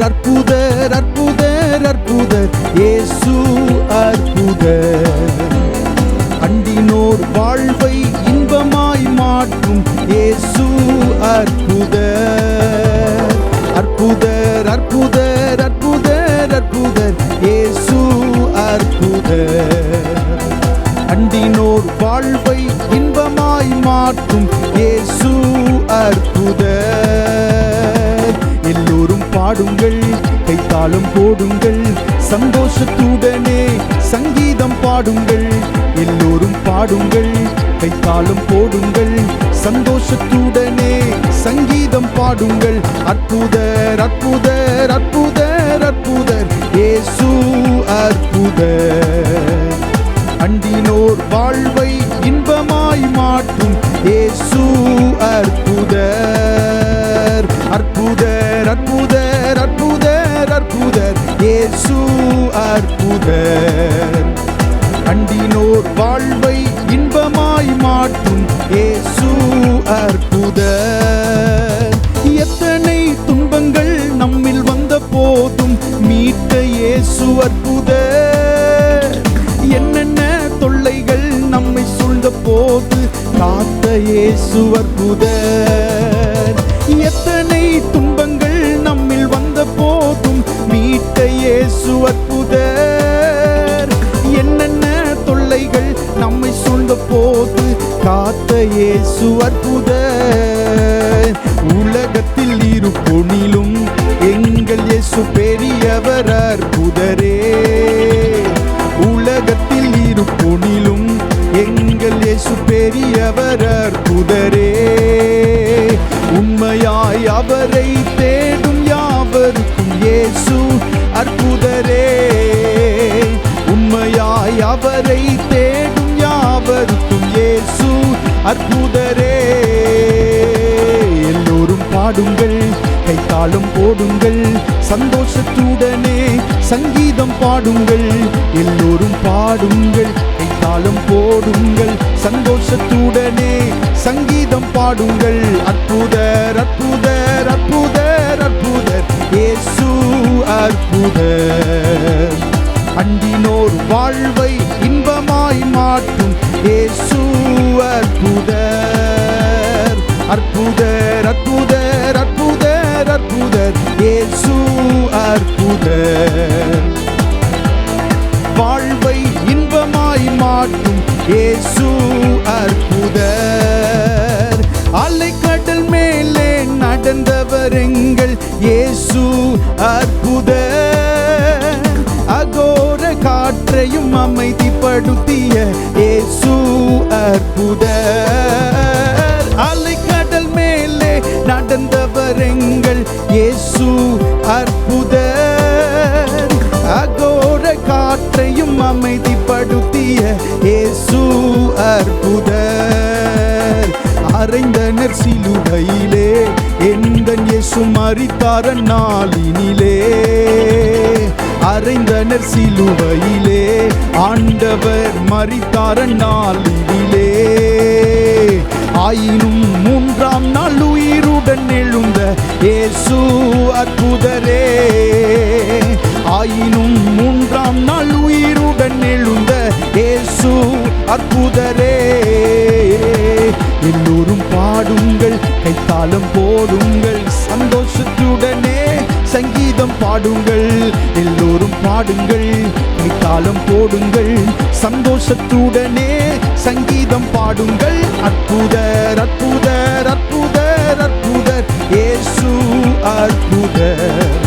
அற்புதர் அற்புதர் அற்புதர் அற்புதர் இயேசு அற்புதர். அண்டினோர் வாழ்வை இன்பமாய் மாற்றும் இயேசு அற்புதர். அற்புதர் அற்புதர் அற்புதர் அற்புதர் இயேசு அற்புதர். பாடுங்கள் கைத்தாளம் போடுங்கள் சந்தோஷத்துடனே சங்கீதம் பாடுங்கள் எல்லோரும் பாடுங்கள் கைத்தாளம் போடுங்கள் சந்தோஷத்துடனே சங்கீதம் பாடுங்கள். அற்புதர் அற்புதர் அற்புதர் அற்புதர் ஏசு அற்புதர். அண்டினோர் வாழ்வை இன்பமாய் மாற்றும் ஏசு அற்புதர். அற்புதர் அற்புதர் அற்புதர் அற்புதர் இயேசு அற்புதர். அண்டினோர் வாழ்வை இன்பமாய் மாற்றும் இயேசு அற்புதர். எத்தனை துன்பங்கள் நம்மில் வந்த போதும் மீட்ட இயேசு அற்புதர். என்னென்ன தொல்லைகள் நம்மை சூழ்ந்த போது காத்த இயேசு அற்புதர். எத்தனை இயேசு அற்புத உலகத்தில் இரு பொனிலும் எங்கள் இயேசு பெரியவர் அற்புதரே உலகத்தில் இரு பொனிலும் எங்கள் இயேசு பெரியவர் அற்புதரே உண்மையாய் அவரை தேடும் யாவருக்கும் இயேசு அற்புதரே. உண்மையாய் அவரை தேடும் யாவருக்கும் இயேசு அற்புத கைத்தாளம் போடுங்கள். சந்தோஷத்துடனே சங்கீதம் பாடுங்கள். எல்லோரும் பாடுங்கள். கைத்தாளம் போடுங்கள். சந்தோஷத்துடனே சங்கீதம் பாடுங்கள். அற்புதர் அற்புதர் அற்புதர் அற்புதர். இயேசு அற்புதர். அண்டினோர் வாழ்வை இன்பமாய் மாற்றும். இயேசு அற்புதர் அற்புதர் அற்புதர். அற்புதர் அற்புதர் இயேசு அற்புதர். வாழ்வை இன்பமாய் மாற்றும் இயேசு அற்புதர். அலைக்கடல் மேலே நடந்தவர் எங்கள் இயேசு அற்புதர். அகோர காற்றையும் அமைதிப்படுத்திய இயேசு அற்புதர். இயேசு அற்புதர். அகோர காற்றையும் அமைதிப்படுத்திய இயேசு அற்புதர். அறைந்தனர் சிலுவையிலே எந்தன் இயேசு மறித்தார நாளினிலே. அறைந்தனர் சிலுவையிலே ஆண்டவர் மறித்தார நாளினிலே. ஆயினும் மூன்றாம் நாள் உயிருடன் எழுந்த இயேசு அற்புதரே. ஆயினும் மூன்றாம் நாள் உயிருடன் எழுந்த இயேசு அற்புதரே. பாடுங்கள் எல்லோரும் பாடுங்கள் கைத்தாளம் போடுங்கள் சந்தோஷத்துடனே சங்கீதம் பாடுங்கள். அற்புதர் அற்புதர் அற்புதர் அற்புதர் ஏசு அற்புதர்.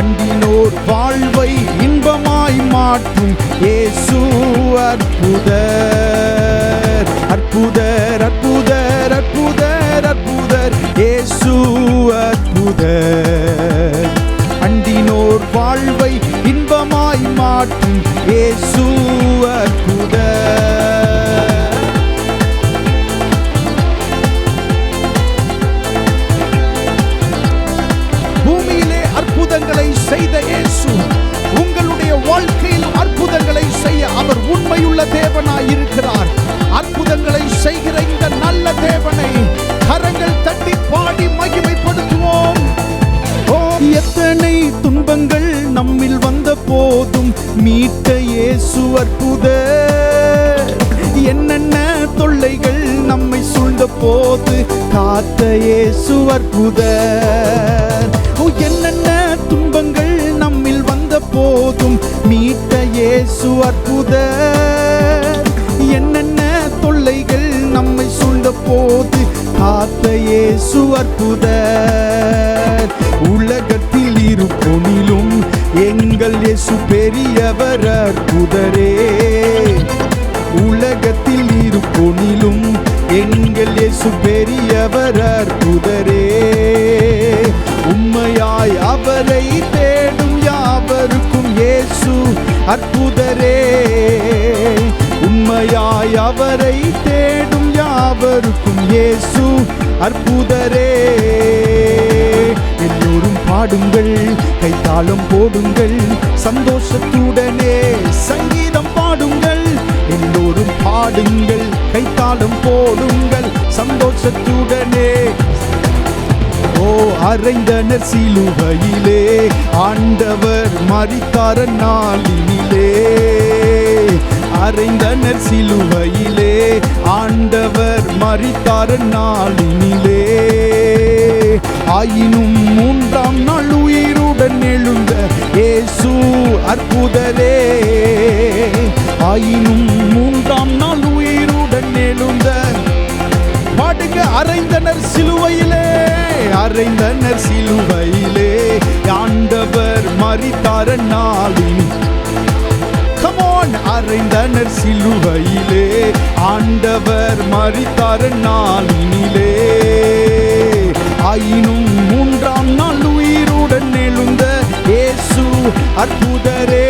அன்பினோர் வாழ்வை இன்பமாய் மாற்றும் ஏசு அற்புதர். அற்புதர் அற்புதர் அற்புதர் அற்புதர் ஏசு அற்புதர். வாழ்வை இன்பமாய் மாற்றும் ஏசு இயேசு அற்புதர் என்னென்ன தொல்லைகள் நம்மை சூழ்ந்த போது காத்த இயேசு அற்புதர் என்னென்ன துன்பங்கள் நம்மில் வந்த போதும் மீட்ட இயேசு அற்புதர் என்னென்ன தொல்லைகள் நம்மை சூழ்ந்த போது காத்த இயேசு அற்புதர் இயேசு பெரியவர் அற்புதரே. உலகத்தில் இரு பொனிலும் எங்கள் இயேசு பெரியவர் அற்புதரே. உண்மையாய் அவரை தேடும் யாவருக்கும் இயேசு அற்புதரே. உண்மையாய் அவரை தேடும் யாவருக்கும் இயேசு அற்புதரே. எல்லோரும் பாடுங்கள் கைத்தாளம் போடுங்கள் சந்தோஷத்துடனே சங்கீதம் பாடுங்கள் எல்லோரும் பாடுங்கள் கைத்தாளம் போடுங்கள் சந்தோஷத்துடனே. ஓ அறைந்தனர் சிலுவையிலே ஆண்டவர் மறித்தார நாளினிலே அறைந்தனர் சிலுவையிலே ஆண்டவர் மறித்தார நாளினிலே ஆயினும் மூன்றாம் நாள் உயிருடன் எழுந்த ஏசு அற்புதரே. ஆயினும் மூன்றாம் நாள் உயிருடன் எழுந்த பாடுங்க அரைந்தனர் சிலுவையிலே அரைந்தனர் சிலுவையிலே. ஆண்டவர் மறித்தார நாளின் கமோன் அறைந்தனர் சிலுவையிலே. ஆண்டவர் மறித்தார நாளினிலே ஆயினும் மூன்றாம் நாள் உயிருடன் எழுந்த இயேசு அற்புதரே.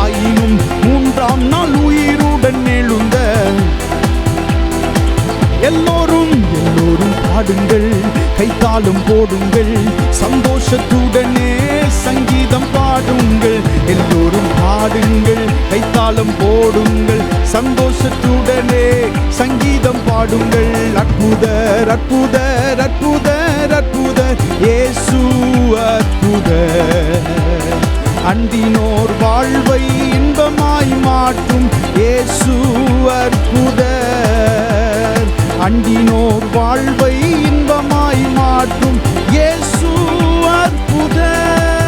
ஆயினும் மூன்றாம் நாள் உயிருடன் எழுந்த எல்லோரும் எல்லோரும் பாடுங்கள் கைத்தாலும் போடுங்கள் சந்தோஷத்துடனே சங்கீதம் பாடுங்கள் எல்லோரும் பாடுங்கள். தாளம் போடுங்கள். சந்தோஷத்துடனே சங்கீதம் பாடுங்கள். அற்புதர் அற்புதர் அற்புதர் அற்புதர் ஏசு அற்புதர் அன்பினோர் வாழ்வை இன்பமாய் மாற்றும். ஏசு அற்புதர் அன்பினோர் வாழ்வை இன்பமாய் மாற்றும். ஏசு அற்புதர்